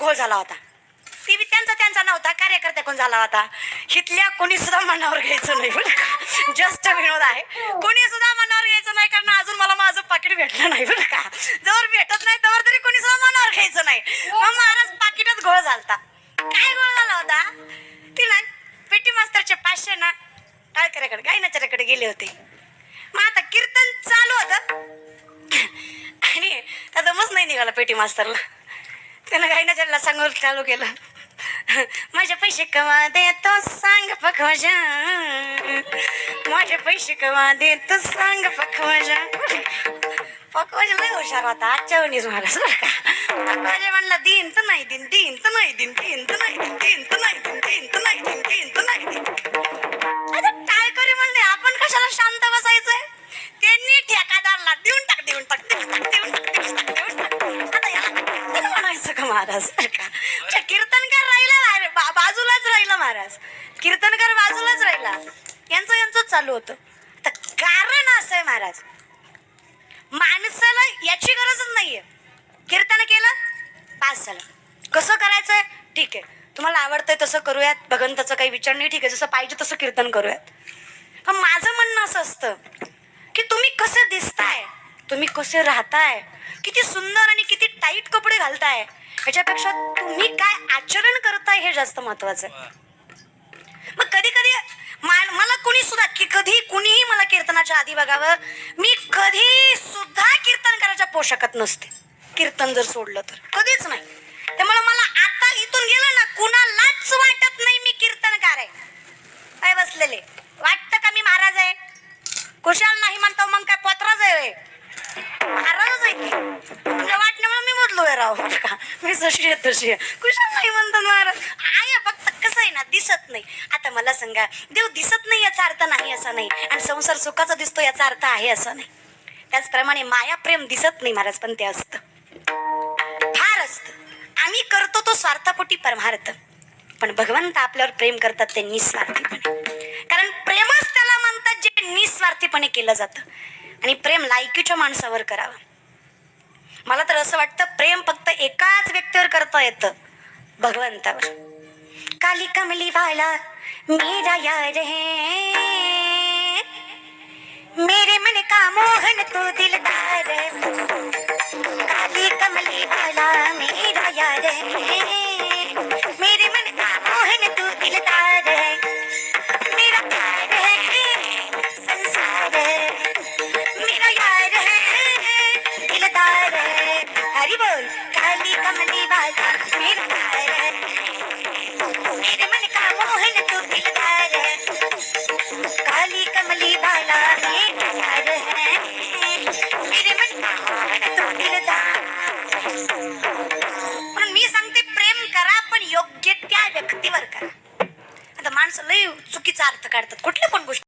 घोळ झाला होता. ती बी त्यांचा त्यांचा नव्हता कार्यकर्त्या कोण झाला होता. इथल्या कोणी सुद्धा मनावर घ्यायचं नाही बरं का. जस्ट विनोद आहे. कोणी सुद्धा मनावर घ्यायचं नाही कारण अजून मला माझं पाकिट भेटलं नाही बरं का. जवळ भेटत नाही तवर तरी कोणी सुद्धा मनावर घ्यायचं नाही. मग महाराज पाकिटात घोळ झालता. काय घोळ झाला होता? ती ना पेटी मास्तरचे पाचशे ना. टाळकऱ्याकडे गायनाच्याकडे गेले होते. मग आता कीर्तन चालू होतं. आणि त्याचा मस्त नाही निघाला पेटी मास्तरला. त्यानं गायनाच्याला सांगून चालू केलं. माझे पैसे कमा देतो सांग पखवाजा. माझे पैसे कमा देतो सांग पखवाजा. पखवाजा लय हुशार होता आजच्या वणीच महाराज बरं का. पखवाजा म्हणला दिन तर नाही दिन दिन तर नाही दिन दिन तर नाही दिन दिन तर नाही दिन दिन तर नाही का महाराज? का? कीर्तनकार राहिला बा- बाजूलाच राहिला महाराज. कीर्तनकार बाजूलाच राहिला. यांचं यांचं चालू होतं. तर कारण असं आहे महाराज. माणसाला याची गरजच नाहीये. कीर्तन केलं पास झालं. कसं करायचंय? ठीक आहे. तुम्हाला आवडतंय तसं करूयात. भगवंताचा काही विचार नाही. ठीक आहे. जसं पाहिजे तसं कीर्तन करूयात. पण माझं म्हणणं असं असतं की तुम्ही कसे दिसताय? तुम्ही कसे राहताय? किती सुंदर आणि किती टाईट कपडे घालताय? ह्याच्यापेक्षा तुम्ही काय आचरण करताय हे जास्त महत्वाचं आहे. मग कधी कधी मला कोणी सुद्धा की कधी कुणीही मला कीर्तनाच्या आधी बघावं मी कधी सुद्धा कीर्तन करायच्या पोशाखात नसते. कीर्तन जर सोडलं तर. कधीच नाही. त्यामुळे मला आता इथून गेलं ना कुणालाच वाटत नाही मी कीर्तनकार आहे. काय बसलेले. वाटतं का मी महाराज आहे? कुशाल नाही म्हणतो मग काय पत्राच आहे होय? महाराजच आहे की तुमच्या वाटण्यामुळे राव का मी जशी आहे तशी आहे. कुशाल नाही म्हणतात महाराज. आहे फक्त कसं आहे ना दिसत नाही. आता मला सांगा देव दिसत नाही याचा अर्थ नाही असा नाही. आणि संसार सुखाचा दिसतो याचा अर्थ आहे असं नाही. त्याचप्रमाणे माया प्रेम दिसत नाही महाराज पण ते असतं. फार असतं. आम्ही करतो तो स्वार्थापोटी परमार्थ. पण भगवंत आपल्यावर प्रेम करतात ते निस्वार्थीपणे. कारण प्रेमच त्याला म्हणतात जे निस्वार्थीपणे केलं जातं. आणि प्रेम लायकीच्या माणसावर करावं. मला तर असं वाटतं प्रेम फक्त एकाच व्यक्तीवर करता येतं. भगवंतावर. काली कमली वाला मेरा यार है हरि बोल? काली कमली वाला मेरा मेरे मन का मोहन तू दिलदार. काली कमली बाला मेरा है. मेरे मन का मोहन तू दिलदार. म्हणून मी सांगते प्रेम करा पण योग्य त्या व्यक्तीवर करा. आता माणसं लई चुकीचा अर्थ काढतात. कुठल्या पण गोष्टी